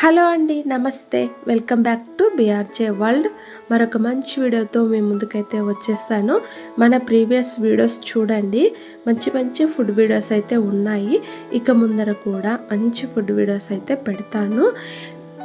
Hello అండి నమస్తే. Welcome back to BRJ world. మరొక మంచి వీడియోతో మీ ముందుకైతే వచ్చేస్తాను. మన ప్రీవియస్ వీడియోస్ చూడండి. మంచి మంచి ఫుడ్ వీడియోస్ అయితే ఉన్నాయి. ఇక ముందర కూడా మంచి ఫుడ్ వీడియోస్ అయితే పెడతాను.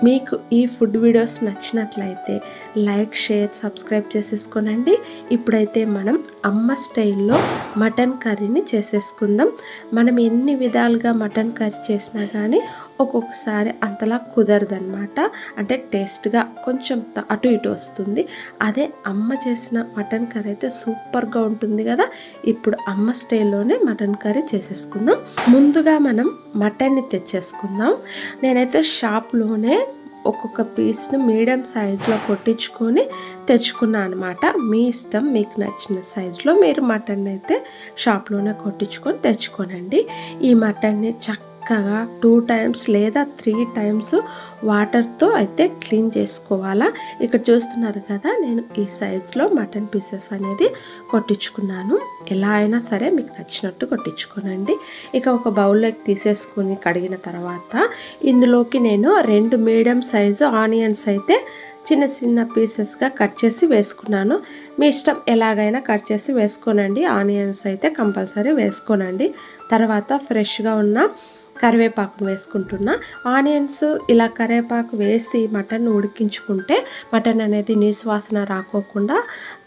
మీకు ఈ ఫుడ్ వీడియోస్ నచ్చినట్లయితే లైక్ షేర్ సబ్స్క్రైబ్ చేసేసుకోనండి. ఇప్పుడైతే మనం అమ్మ స్టైల్లో మటన్ కర్రీని చేసేసుకుందాం. మనం ఎన్ని విధాలుగా మటన్ కర్రీ చేసినా కానీ ఒక్కొక్కసారి అంతలా కుదరదనమాట అంటే టేస్ట్గా కొంచెం అటు ఇటు వస్తుంది. అదే అమ్మ చేసిన మటన్ కర్రీ అయితే సూపర్గా ఉంటుంది కదా. ఇప్పుడు అమ్మ స్టైల్లోనే మటన్ కర్రీ చేసేసుకుందాం. ముందుగా మనం మటన్ని తెచ్చేసుకుందాం. నేనైతే షాప్లోనే ఒక్కొక్క పీస్ని మీడియం సైజులో కొట్టించుకొని తెచ్చుకున్నాను అనమాట మీ ఇష్టం మీకు నచ్చిన సైజులో మీరు మటన్ అయితే షాప్లోనే కొట్టించుకొని తెచ్చుకోనండి. ఈ మటన్ని చక్క చక్కగా టూ టైమ్స్ లేదా త్రీ టైమ్స్ వాటర్తో అయితే క్లీన్ చేసుకోవాలా. ఇక్కడ చూస్తున్నారు కదా నేను ఈ సైజులో మటన్ పీసెస్ అనేది కొట్టించుకున్నాను. ఎలా అయినా సరే మీకు నచ్చినట్టు కొట్టించుకోనండి. ఇక ఒక బౌల్లోకి తీసేసుకొని కడిగిన తర్వాత ఇందులోకి నేను రెండు మీడియం సైజు ఆనియన్స్ అయితే చిన్న చిన్న పీసెస్గా కట్ చేసి వేసుకున్నాను. మీ ఇష్టం ఎలాగైనా కట్ చేసి వేసుకోనండి. ఆనియన్స్ అయితే కంపల్సరీ వేసుకోనండి. తర్వాత ఫ్రెష్గా ఉన్న కరివేపాకును వేసుకుంటున్నా. ఆనియన్స్ ఇలా కరివేపాకు వేసి మటన్ ఉడికించుకుంటే మటన్ అనేది నీసువాసన రాకోకుండా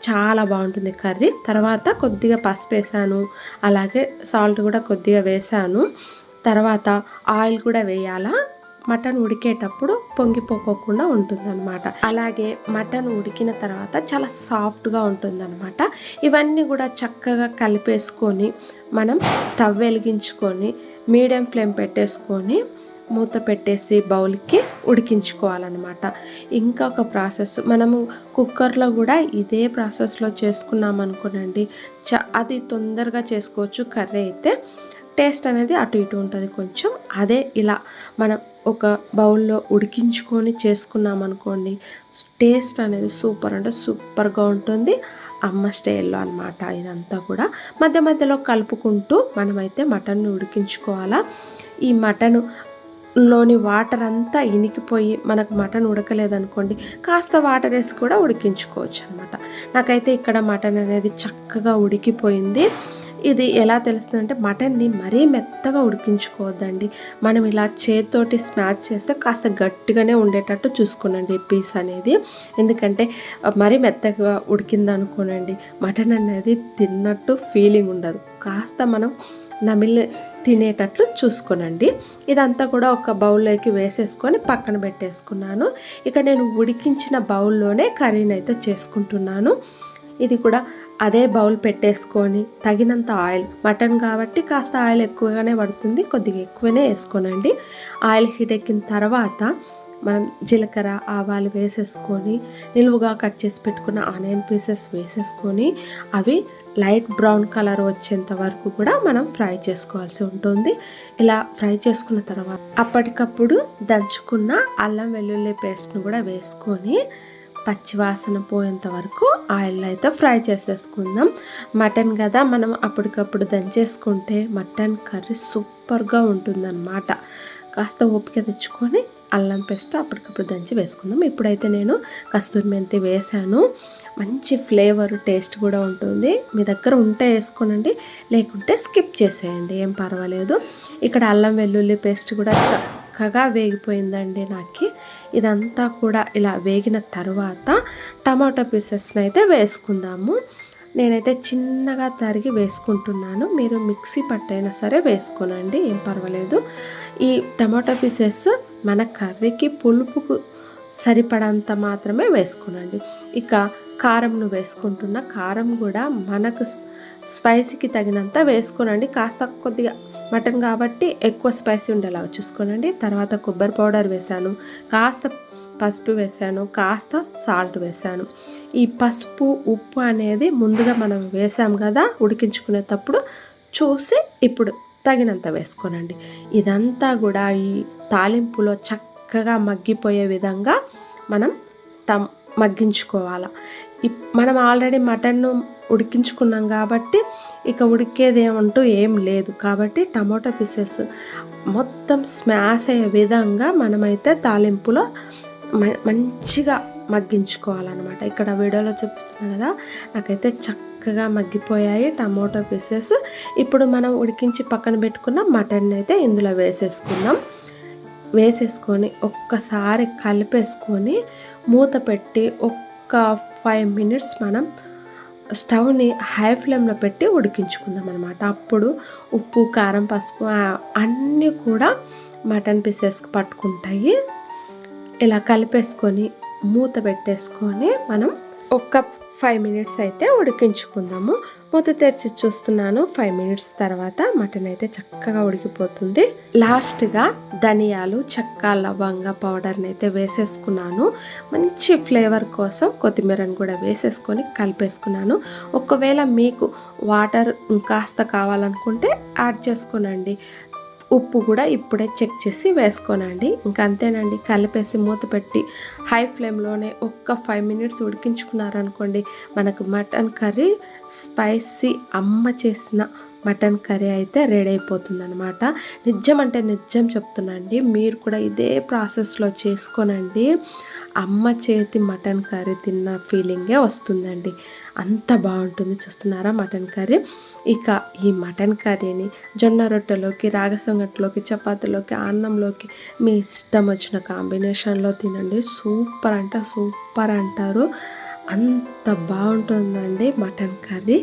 చాలా బాగుంటుంది కర్రీ. తర్వాత కొద్దిగా పసుపు వేసాను. అలాగే సాల్ట్ కూడా కొద్దిగా వేసాను. తర్వాత ఆయిల్ కూడా వేయాలా? మటన్ ఉడికేటప్పుడు పొంగిపోకోకుండా ఉంటుందన్నమాట. అలాగే మటన్ ఉడికిన తర్వాత చాలా సాఫ్ట్గా ఉంటుందన్నమాట. ఇవన్నీ కూడా చక్కగా కలిపేసుకొని మనం స్టవ్ వెలిగించుకొని మీడియం ఫ్లేమ్ పెట్టేసుకొని మూత పెట్టేసి బౌల్కి ఉడికించుకోవాలన్నమాట. ఇంకొక ప్రాసెస్ మనము కుక్కర్లో కూడా ఇదే ప్రాసెస్లో చేసుకున్నాం అనుకోనండి చ అది తొందరగా చేసుకోవచ్చు. కర్రీ అయితే టేస్ట్ అనేది అటు ఇటు ఉంటుంది. కొంచెం అదే ఇలా మనం ఒక బౌల్లో ఉడికించుకొని చేసుకున్నాం అనుకోండి టేస్ట్ అనేది సూపర్ అంటే సూపర్గా ఉంటుంది. అమ్మ స్టైల్లో అనమాట ఇదంతా కూడా. మధ్య మధ్యలో కలుపుకుంటూ మనమైతే మటన్ని ఉడికించుకోవాలా. ఈ మటన్లోని వాటర్ అంతా ఇనికిపోయి మనకు మటన్ ఉడకలేదనుకోండి కాస్త వాటర్ వేసి కూడా ఉడికించుకోవచ్చు అనమాట నాకైతే ఇక్కడ మటన్ అనేది చక్కగా ఉడికిపోయింది. ఇది ఎలా తెలుస్తుందంటే మటన్ని మరీ మెత్తగా ఉడికించుకోవద్దండి. మనం ఇలా చేతితోటి స్మాచ్ చేస్తే కాస్త గట్టిగానే ఉండేటట్టు చూసుకోనండి పీస్ అనేది. ఎందుకంటే మరీ మెత్తగా ఉడికిందనుకోనండి మటన్ అనేది తిన్నట్టు ఫీలింగ్ ఉండదు. కాస్త మనం నమిలి తినేటట్లు చూసుకోనండి. ఇదంతా కూడా ఒక బౌల్లోకి వేసేసుకొని పక్కన పెట్టేసుకున్నాను. ఇక నేను ఉడికించిన బౌల్లోనే కర్రీని అయితే చేసుకుంటున్నాను. ఇది కూడా అదే బౌల్ పెట్టేసుకొని తగినంత ఆయిల్ మటన్ కాబట్టి కాస్త ఆయిల్ ఎక్కువగానే పడుతుంది కొద్దిగా ఎక్కువనే వేసుకోనండి. ఆయిల్ హీట్ ఎక్కిన తర్వాత మనం జీలకర్ర ఆవాలు వేసేసుకొని నిలువుగా కట్ చేసి పెట్టుకున్న ఆనియన్ పీసెస్ వేసేసుకొని అవి లైట్ బ్రౌన్ కలర్ వచ్చేంత వరకు కూడా మనం ఫ్రై చేసుకోవాల్సి ఉంటుంది. ఇలా ఫ్రై చేసుకున్న తర్వాత అప్పటికప్పుడు దంచుకున్న అల్లం వెల్లుల్లి పేస్ట్ను కూడా వేసుకొని పచ్చివాసన పోయేంత వరకు ఆయిల్లో అయితే ఫ్రై చేసేసుకుందాం. మటన్ కదా మనం అప్పటికప్పుడు దంచేసుకుంటే మటన్ కర్రీ సూపర్గా ఉంటుందన్నమాట. కాస్త ఓపిక తెచ్చుకొని అల్లం పేస్ట్ అప్పటికప్పుడు దంచి వేసుకుందాం. ఇప్పుడైతే నేను కస్తూరి మెంతి వేసాను. మంచి ఫ్లేవర్ టేస్ట్ కూడా ఉంటుంది. మీ దగ్గర ఉంటే వేసుకోనండి లేకుంటే స్కిప్ చేసేయండి. ఏం పర్వాలేదు. ఇక్కడ అల్లం వెల్లుల్లి పేస్ట్ కూడా చక్కగా వేగిపోయిందండి నాకు. ఇదంతా కూడా ఇలా వేగిన తర్వాత టమాటో పీసెస్ని అయితే వేసుకుందాము. నేనైతే చిన్నగా తరిగి వేసుకుంటున్నాను. మీరు మిక్సీ పట్టైనా సరే వేసుకోనండి ఏం పర్వాలేదు. ఈ టమాటో పీసెస్ మన కర్రీకి పులుపుకు సరిపడంత మాత్రమే వేసుకోనండి. ఇక కారంను వేసుకుంటున్న కారం కూడా మనకు స్పైసీకి తగినంత వేసుకోనండి. కాస్త కొద్దిగా మటన్ కాబట్టి ఎక్కువ స్పైసీ ఉండేలాగా చూసుకోనండి. తర్వాత కొబ్బరి పౌడర్ వేసాను కాస్త పసుపు వేసాను కాస్త సాల్ట్ వేసాను ఈ పసుపు ఉప్పు అనేది ముందుగా మనం వేసాం కదా ఉడికించుకునేటప్పుడు చూసి ఇప్పుడు తగినంత వేసుకోనండి. ఇదంతా కూడా ఈ తాలింపులో చక్క చక్కగా మగ్గిపోయే విధంగా మనం టమ్ మగ్గించుకోవాలి. ఇప్- మనం ఆల్రెడీ మటన్ను ఉడికించుకున్నాం కాబట్టి ఇక ఉడికేది ఏమంటూ ఏం లేదు. కాబట్టి టమాటో పీసెస్ మొత్తం స్మాష్ అయ్యే విధంగా మనమైతే తాలింపులో మ- మంచిగా మగ్గించుకోవాలన్నమాట. ఇక్కడ వీడియోలో చూపిస్తున్నా కదా నాకైతే చక్కగా మగ్గిపోయాయి టమాటో పీసెస్. ఇప్పుడు మనం ఉడికించి పక్కన పెట్టుకున్న మటన్ అయితే ఇందులో వేసేసుకుందాం. వేసేసుకొని ఒక్కసారి కలిపేసుకొని మూత పెట్టి ఒక్క ఫైవ్ మినిట్స్ మనం స్టవ్ని హై ఫ్లేమ్లో పెట్టి ఉడికించుకుందాం అనమాట అప్పుడు ఉప్పు కారం పసుపు అన్నీ కూడా మటన్ పీసెస్కి పట్టుకుంటాయి. ఇలా కలిపేసుకొని మూత పెట్టేసుకొని మనం ఒక ఫైవ్ మినిట్స్ అయితే ఉడికించుకుందాము. మూత తెరిచి చూస్తున్నాను. ఫైవ్ మినిట్స్ తర్వాత మటన్ అయితే చక్కగా ఉడికిపోతుంది. లాస్ట్గా ధనియాలు చెక్క లవంగ పౌడర్ని అయితే వేసేసుకున్నాను. మంచి ఫ్లేవర్ కోసం కొత్తిమీరని కూడా వేసేసుకొని కలిపేసుకున్నాను. ఒకవేళ మీకు వాటర్ ఇంకాస్త కావాలనుకుంటే యాడ్ చేసుకోనండి. ఉప్పు కూడా ఇప్పుడే చెక్ చేసి వేసుకోనండి. ఇంకా అంతేనండి కలిపేసి మూత పెట్టి హై ఫ్లేమ్లోనే ఒక్క ఫైవ్ మినిట్స్ ఉడికించుకున్నారనుకోండి మనకు మటన్ కర్రీ స్పైసీ అమ్మ చేసిన మటన్ కర్రీ అయితే రెడీ అయిపోతుంది అనమాట నిజం అంటే నిజం చెప్తున్నాండి మీరు కూడా ఇదే ప్రాసెస్లో చేసుకోనండి. అమ్మ చేతి మటన్ కర్రీ తిన్న ఫీలింగే వస్తుందండి. అంత బాగుంటుంది చూస్తున్నారా మటన్ కర్రీ? ఇక ఈ మటన్ కర్రీని జొన్న రొట్టెలోకి రాగసంగట్లోకి చపాతీలోకి అన్నంలోకి మీ ఇష్టం వచ్చిన కాంబినేషన్లో తినండి. సూపర్ అంటే సూపర్ అంటారు. అంత బాగుంటుందండి మటన్ కర్రీ.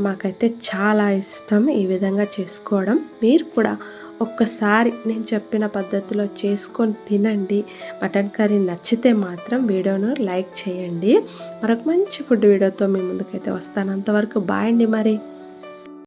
మాకైతే చాలా ఇష్టం ఈ విధంగా చేసుకోవడం. మీరు కూడా ఒక్కసారి నేను చెప్పిన పద్ధతిలో చేసుకొని తినండి. మటన్ కర్రీ నచ్చితే మాత్రం వీడియోను లైక్ చేయండి. మరొక మంచి ఫుడ్ వీడియోతో మీ ముందుకైతే వస్తాను. అంతవరకు బాయ్ అండి మరి.